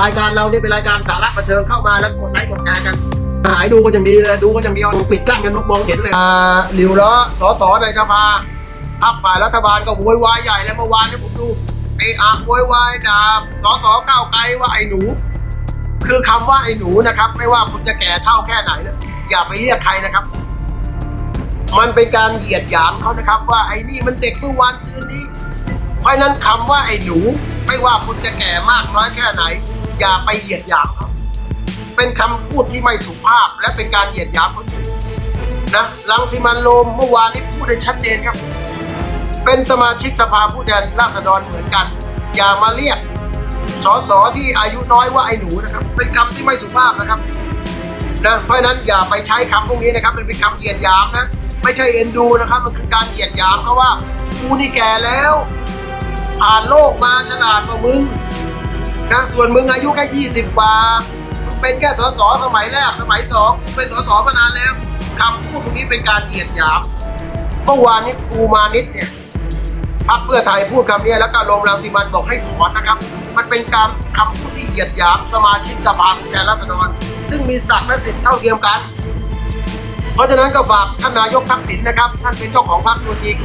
รายการเราเนี่ยเป็นรายการสาระบันเทิงเข้ามาแล้วกดไลค์กดแชร์กันหายดูกันอย่างดีเลยดูกันอย่างเดียวปิดกั้นกันมองเห็นเลยอ่าหลิวล้อสอสอในสภาพักฝ่ายรัฐบาลก็โวยวายใหญ่เลยเมื่อวานนี้ผมดูไอ้อาโวยวายด่าสอสอก้าวไกลว่าไอ้หนู คือคำว่าไอ้หนูนะครับ ไม่ว่าคุณจะแก่เท่าแค่ไหนเนะอย่าไปเรียกใครนะครับ มันเป็นการเหยียดหยามเขานะครับ ว่าไอ้นี่มันเด็กเมื่อวานคืนนี้ เพราะฉะนั้นคำว่าไอ้หนู ไม่ว่าคุณจะแก่มากน้อยแค่ไหน อย่าไปเหยียดหยามเขาเป็นคำพูดที่ไม่สุภาพและเป็นการเหยียดหยามคนอื่นนะลังสิมันโรมเมื่อวานนี้พูดได้ชัดเจนครับ เป็นสมาชิกสภาผู้แทนราษฎรเหมือนกัน อย่ามาเรียกสสที่อายุน้อยว่าไอ้หนูนะครับ เป็นคำที่ไม่สุภาพนะครับนะเพราะนั้นอย่าไปใช้คำพวกนี้นะครับมันเป็นคำเหยียดหยามนะ ไม่ใช่เอ็นดูนะครับ มันคือการเหยียดหยามเขาะว่ากูนี่แก่แล้ว ผ่านโลกมาฉลาดกว่ามึง นะส่วนมึงอายุแค่ยี่สิบกว่ามึงเป็นแค่สสสมัยแรกสมัยสองเป็นสสมานานแล้วคำพูดพวกนี้เป็นการเหยียดหยามเมื่อวานนี้ครูมานิดเนี่ยพรรคเพื่อไทยพูดคำนี้แล้วก็ลงรังสิมันบอกให้ถอนนะครับ มันเป็นการคำพูดที่เหยียดหยามสมาชิกสภาผู้แทนราษฎรซึ่งมีศักดิ์และสิทธิ์เท่าเทียมกัน เพราะฉะนั้นก็ฝากท่านนายกทักษิณนะครับ ท่านเป็นเจ้าของพรรคตัวจริง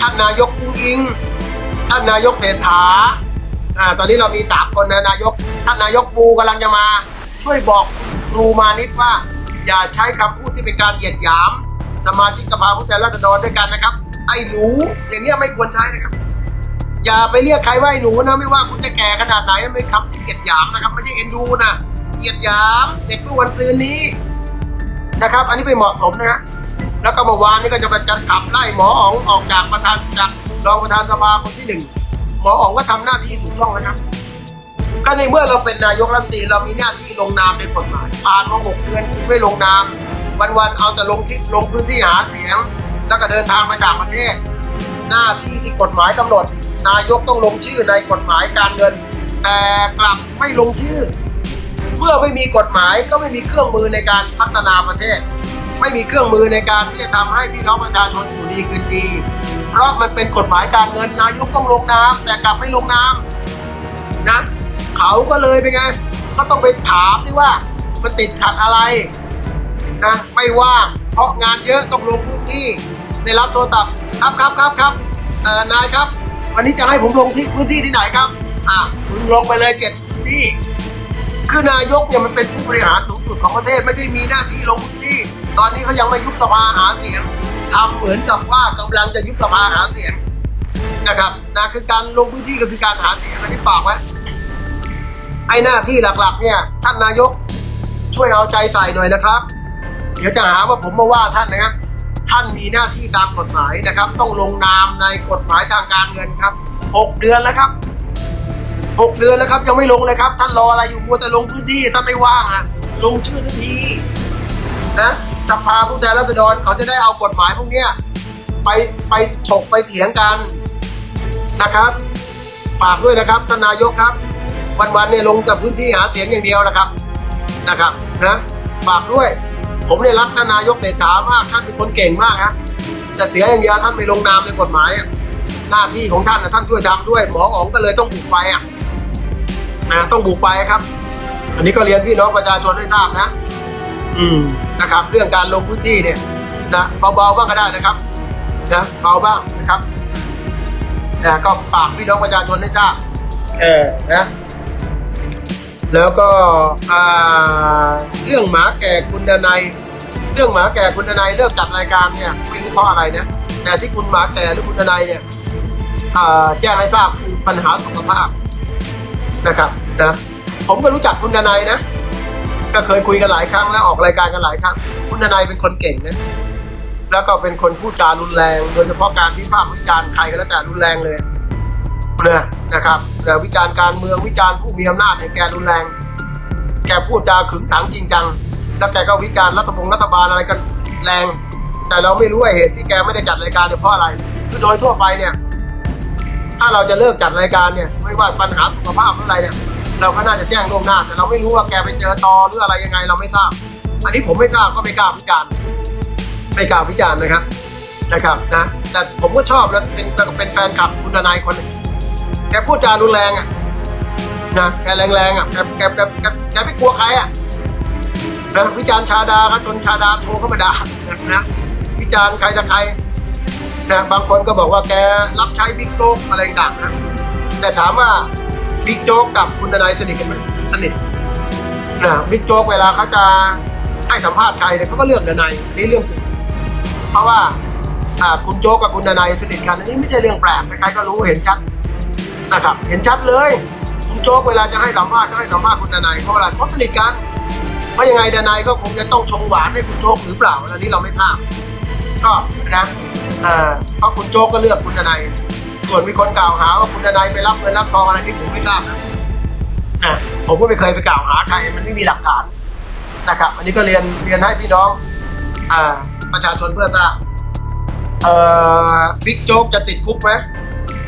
ท่านนายกกุ้งอิง ท่านนายกเศรษฐา อ่าตอนนี้เรามีสามคนนะนายกท่านนายกปูกำลังจะมา ช่วยบอกครูมานิดว่า อย่าใช้คำพูดที่เป็นการเหยียดหยาม สมาชิกสภาผู้แทนราษฎรด้วยกันนะครับ ไอ้หนูอย่างเนี้ยไม่ควรใช้นะครับ อย่าไปเรียกใครว่าไอ้หนูนะไม่ว่าคุณจะแก่ขนาดไหนมันเป็นคำที่เหยียดหยามนะครับไม่ใช่เอ็นดูนะเหยียดหยามเด็กเมื่อวันซืนนี้นะครับ อันนี้ไม่เหมาะสมนะฮะแล้วก็เมื่อวานนี้ก็จะเป็นการขับไล่หมออ๋องออกจากประธานจากรองประธานสภาคนที่หนึ่ง หมออ๋องก็ทำหน้าที่ถูกต้องนะครับ ก็ในเมื่อเราเป็นนายกรัฐมนตรีเรามีหน้าที่ลงนามในกฎหมายผ่านมาหกเดือนคุณไม่ลงนาม วันๆเอาแต่ลงที่ลงพื้นที่หาเสียง แล้วก็เดินทางมาจากประเทศ หน้าที่ที่กฎหมายกำหนด นายกต้องลงชื่อในกฎหมายการเงิน แต่กลับไม่ลงชื่อ เมื่อไม่มีกฎหมายก็ไม่มีเครื่องมือในการพัฒนาประเทศ ไม่มีเครื่องมือในการที่จะทำให้พี่น้องประชาชนอยู่ดีกินดี เพราะมันเป็นกฎหมายการเงินนายกต้องลงนามแต่กลับไม่ลงนามนะเขาก็เลยเป็นไงก็ต้องไปถามที่ว่ามันติดขัดอะไรนะไม่ว่างเพราะงานเยอะต้องลงพื้นที่ได้รับโทรศัพท์ครับครับครับครับนายครับ วันนี้จะให้ผมลงที่พื้นที่ที่ไหนครับอะมึงลงไปเลยเจ็ดพื้นที่คือนายกเนี่ยมันเป็นผู้บริหารสูงสุดของประเทศไม่ใช่มีหน้าที่ลงพื้นที่ ตอนนี้เขายังไม่ยุบสภาหาเสียง ทำเหมือนกับว่ากำลังจะยุบสภาหาเสียงนะครับนะคือการลงพื้นที่ก็คือการหาเสียงอันนี้ฝากไว้ไอ้หน้าที่หลักๆ เนี่ยท่านนายกช่วยเอาใจใส่หน่อยนะครับ เดี๋ยวจะหาว่าผมมาว่าท่านนะครับท่านมีหน้าที่ตามกฎหมายนะครับ ต้องลงนามในกฎหมายทางการเงินครับหกเดือนแล้วครับหกเดือนแล้วครับยังไม่ลงเลยครับ ท่านรออะไรอยู่มัวแต่ลงพื้นที่ท่านไม่ว่างอะลงชื่อทันที นะสภาผู้แทนราษฎรเขาจะได้เอากฎหมายพวกเนี้ยไปไปถกไปเถียงกันนะครับ ฝากด้วยนะครับท่านนายกครับ วันๆเนี่ยลงแต่พื้นที่หาเสียงอย่างเดียวนะครับนะครับนะฝากด้วย ผมเนี่ยรักท่านนายกเศรษฐามากท่านเป็นคนเก่งมากนะแต่เสียอย่างเดียวท่านไม่ลงนามในกฎหมายหน้าที่ของท่านนะท่านช่วยทำด้วยหมออ๋องก็เลยต้องบุกไปอะนะต้องบุกไปครับ อันนี้ก็เรียนพี่น้องประชาชนให้ทราบนะ อืมนะครับ เรื่องการลงพื้นที่เนี่ยนะเบาๆบ้างก็ได้นะครับนะเบาบ้างนะครับนะก็ฝากพี่น้องประชาชนให้ทราบเออนะ แล้วก็อ่าเรื่องหมาแก่คุณดนัยเรื่องหมาแก่คุณดนัยเลิกจัดรายการเนี่ยไม่รู้เพราะอะไรนะแต่ที่คุณหมาแก่หรือคุณดนัยเนี่ยอ่าแจ้งให้ทราบคือปัญหาสุขภาพนะครับนะผมก็รู้จักคุณดนายนะ ก็เคยคุยกันหลายครั้งแล้วออกรายการกันหลายครั้ง คุณดนายเป็นคนเก่งนะแล้วก็เป็นคนพูดจารุนแรง โดยเฉพาะการวิพากษ์วิจารณ์ใครก็แล้วแต่รุนแรงเลยนะนะครับแต่วิจารณ์การเมืองวิจารณ์ผู้มีอำนาจเนี่ยแกรุนแรง แกพูดจาขึงขังจริงจัง แล้วแกก็วิจารณ์รัฐบงรัฐบาลอะไรกันแรง แต่เราไม่รู้ว่าเหตุที่แกไม่ได้จัดรายการเนี่ยเพราะอะไร คือโดยทั่วไปเนี่ย ถ้าเราจะเลิกจัดรายการเนี่ย ไม่ว่าปัญหาสุขภาพหรืออะไรเนี่ย เราก็น่าจะแจ้งล่วงหน้า แต่เราไม่รู้ว่าแกไปเจอตอหรืออะไรยังไงเราไม่ทราบ อันนี้ผมไม่ทราบก็ไม่กล้าวิจารณ์ไม่กล้าวิจารณ์นะครับนะครับนะแต่ผมก็ชอบแล้วเป็นเป็นแฟนคลับคุณทนายคนหนึ่งแกพูดจารุนแรงอะนะแกแรงๆอะแกแกแกแกแกไม่กลัวใครอะนะวิจารณ์ชาดาครับจนชาดาโทรเข้ามาด่านะวิจารณ์ใครจะใครนะบางคนก็บอกว่าแกรับใช้บิ๊กโจ๊กอะไรต่างนะแต่ถามว่า บิ๊กโจ๊กกับคุณนายสนิทกันไหมสนิทนะบิ๊กโจ๊กเวลาเขาจะให้สัมภาษณ์ใครเนี่ยเขาก็เลือกนายนี่เรื่องจริงเพราะว่าคุณโจ๊กกับคุณนายสนิทกันอันนี้ไม่ใช่เรื่องแปลกใครก็รู้เห็นชัดนะครับ เห็นชัดเลย คุณโจ๊กเวลาจะให้สัมภาษณ์ก็ให้สัมภาษณ์คุณดนายเพราะอะไรเขาะสนิทกันเพราะยังไงดนายก็คงจะต้องชงหวานให้คุณโจ๊กหรือเปล่าอันนี้เราไม่ทราบก็นะเพราะคุณโจ๊กก็เลือกคุณดนาย ส่วนมีคนกล่าวหาว่าคุณนายไปรับเงินรับทองอะไรที่ผมไม่ทราบนะนะผมก็ไม่เคยไปกล่าวหาใครมันไม่มีหลักฐานนะครับ อันนี้ก็เรียนเรียนให้พี่น้องอประชาชนเพื่อทราบเอ่อบิ๊กโจ๊กจะติดคุกไหม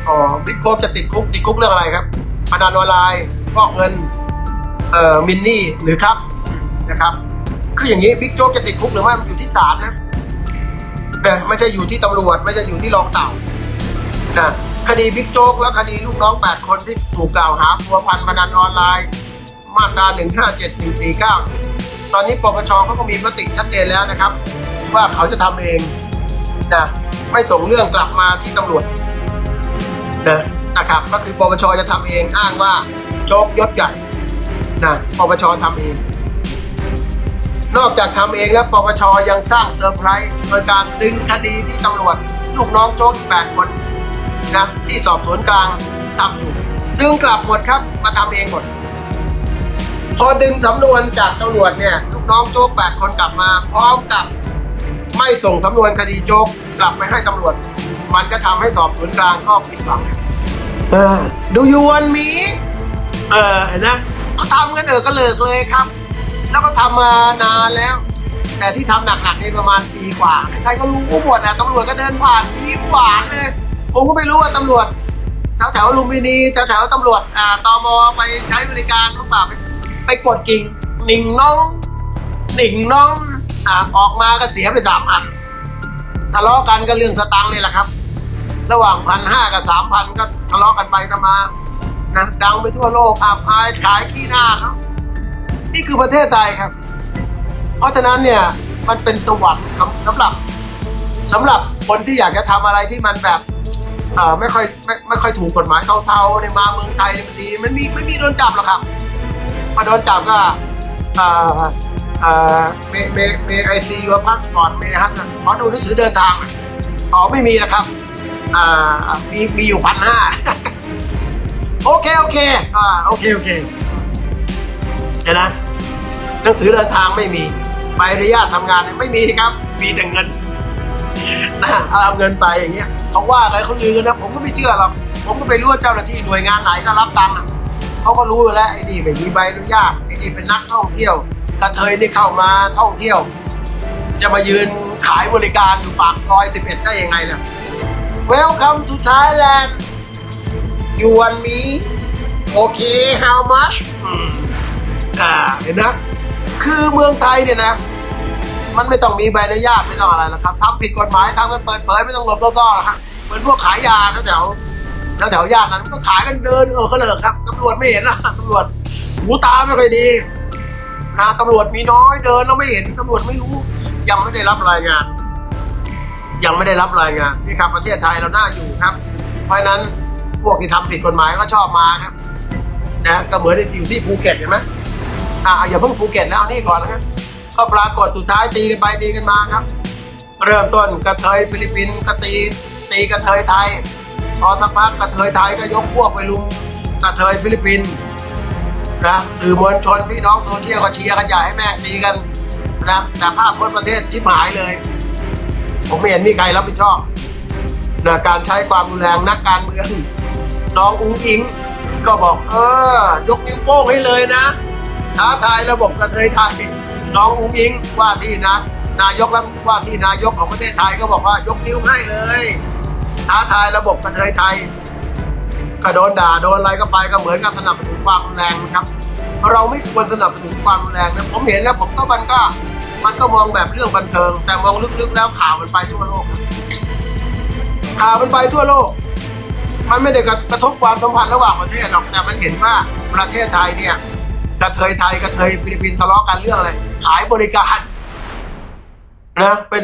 อ๋อบิ๊กโคบจะติดคุกติดคุกเรื่องอะไรครับพนันออนไลน์ฟอกเงินเอ่อมินนี่หรือครับนะครับ คืออย่างนี้บิ๊กโจ๊กจะติดคุกหรือว่ามันอยู่ที่ศาลนะนะไม่ใช่อยู่ที่ตำรวจไม่ใช่อยู่ที่รองเต่า นะคดีบิ๊กโจ๊กและคดีลูกน้อง 8 คนที่ถูกกล่าวหาพัวพันพนันออนไลน์ มาตรา 157 149 ตอนนี้ปปชเขาก็มีมติชัดเจนแล้วนะครับ ว่าเขาจะทำเองนะไม่ส่งเรื่องกลับมาที่ตำรวจนะนะครับก็คือปปชจะทำเองอ้างว่าโจ๊กยศใหญ่นะปปชทำเอง นอกจากทำเองแล้วปปชยังสร้างเซอร์ไพรส์โดยการดึงคดีที่ตำรวจ ลูกน้องโจ๊กอีก 8 คน นะที่สอบสวนกลางทำอยู่ดึงกลับหมดครับมาทำเองหมด พอดึงสำนวนจากตำรวจเนี่ยลูกน้องโจ๊ก8คนกลับมา พร้อมกับไม่ส่งสำนวนคดีโจ๊กกลับไปให้ตำรวจ มันก็ทำให้สอบสวนกลางก็ผิดหวังเออดูยูวันมีเออเห็นนะเขาทำกันเออก็เลิกเลยครับ แล้วก็ทำมานานแล้ว แต่ที่ทำหนักๆนี่ประมาณปีกว่าใครๆก็รู้หมดนะตำรวจก็เดินผ่านยิ้มหวานเลย ผมก็ไม่รู้ว่าตำรวจแถวแถวลุมพินีแถวแถวตำรวจอ่าตมไปใช้บริการหรือเปล่าไปไปกดกิ่งหนิ่งน้องหนิ่งน้องอ่าออกมาก็เสียไปสามพันทะเลาะกันก็เรื่องสตังค์นี่แหละครับ ระหว่างพันห้ากับสามพันก็ทะเลาะกันไปทำมานะดังไปทั่วโลกอับอายขายขี้หน้าเขานี่คือประเทศไทยครับ เพราะฉะนั้นเนี่ยมันเป็นสวรรค์สำหรับสำหรับคนที่อยากจะทำอะไรที่มันแบบ เอ่อไม่ค่อยไม่ไม่ค่อยถูกกฎหมายเทาๆในมาเมืองไทยเนี่ยมันดีมันมีไม่มีโดนจับหรอกครับพอโดนจับก็เอ่อเอ่อเมเมเมไอซียูพาสปอร์ตเมฮัทขอดูหนังสือเดินทางอ๋อไม่มีนะครับอ่ามีมีอยู่พันห้าโอเคโอเคอ่าโอเคโอเคเห็นนะหนังสือเดินทางไม่มีใบอนุญาตทำงานไม่มีครับ มีแต่เงิน เอาเงินไปอย่างเงี้ยเขาว่าอะไรเขาลือกันนะผมก็ไม่เชื่อหรอกผมก็ไปรู้ว่าเจ้าหน้าที่หน่วยงานไหนก็รับตังค์เขาก็รู้อยู่แล้วไอ้นี่ไม่มีใบอนุญาตไอ้นี่เป็นนักท่องเที่ยวกระเทยนี่เข้ามาท่องเที่ยว จะมายืนขายบริการอยู่ปากซอย 11 ได้ยังไงล่ะ Welcome to Thailand you want me okay how much อ่าเห็นนะ คือเมืองไทยเนี่ยนะ มันไม่ต้องมีใบอนุญาตไม่ต้องอะไรนะครับทำผิดกฎหมายทำกันเปิดเผยไม่ต้องหลบซ่อนๆนะครับเหมือนพวกขายยาแถวแถวแถวแถวๆย่านนั้นก็ขายกันเดินเออก็เลิกครับตำรวจไม่เห็นนะตำรวจหูตาไม่ค่อยดีนะตำรวจมีน้อยเดินแล้วไม่เห็นตำรวจไม่รู้ ยังไม่ได้รับรายงาน ยังไม่ได้รับรายงานนี่ครับประเทศไทยเราหน่าอยู่ครับ เพราะนั้นพวกที่ทำผิดกฎหมายก็ชอบมาครับนะก็เหมือนอยู่ที่ภูเก็ตเห็นไหมอ่าอย่าเพิ่งภูเก็ตแล้วนี่ก่อนนะครับ ก็ปรากฏสุดท้ายตีกันไปตีกันมาครับ เริ่มต้นกระเทยฟิลิปปินส์ก็ตีตีกระเทยไทย พอสักพักกระเทยไทยก็ยกพวกไปลุมกระเทยฟิลิปปินส์นะสื่อมวลชนพี่น้องโซเชียลก็เชียร์กันใหญ่ให้แม่งตีกันนะแต่ภาพพจน์ประเทศชิบหายเลย ผมไม่เห็นมีใครรับผิดชอบนะการใช้ความรุนแรงนักการเมืองน้องอุ้งอิง ก็บอกเออ ยกนิ้วโป้งให้เลยนะท้าทายระบบกระเทยไทย น้องอุ้งอิงว่าที่นะนายกรัฐว่าที่นายกของประเทศไทยก็บอกว่ายกนิ้วให้เลยท้าทายระบบกระเทยไทยก็โดนด่าโดนอะไรก็ไปก็เหมือนกับสนับสนุนความแรงนะครับ เราไม่ควรสนับสนุนความแรงนะผมเห็นแล้วผมก็มันก็มันก็มองแบบเรื่องบันเทิง แต่มองลึกๆแล้วข่าวมันไปทั่วโลก ข่าวมันไปทั่วโลก มันไม่ได้กระทบความสัมพันธ์ระหว่างประเทศหรอกแต่มันเห็นว่าประเทศไทยเนี่ย กระเทยไทยกระเทยฟิลิปปินส์ทะเลาะกันเรื่องอะไรขายบริการนะเป็น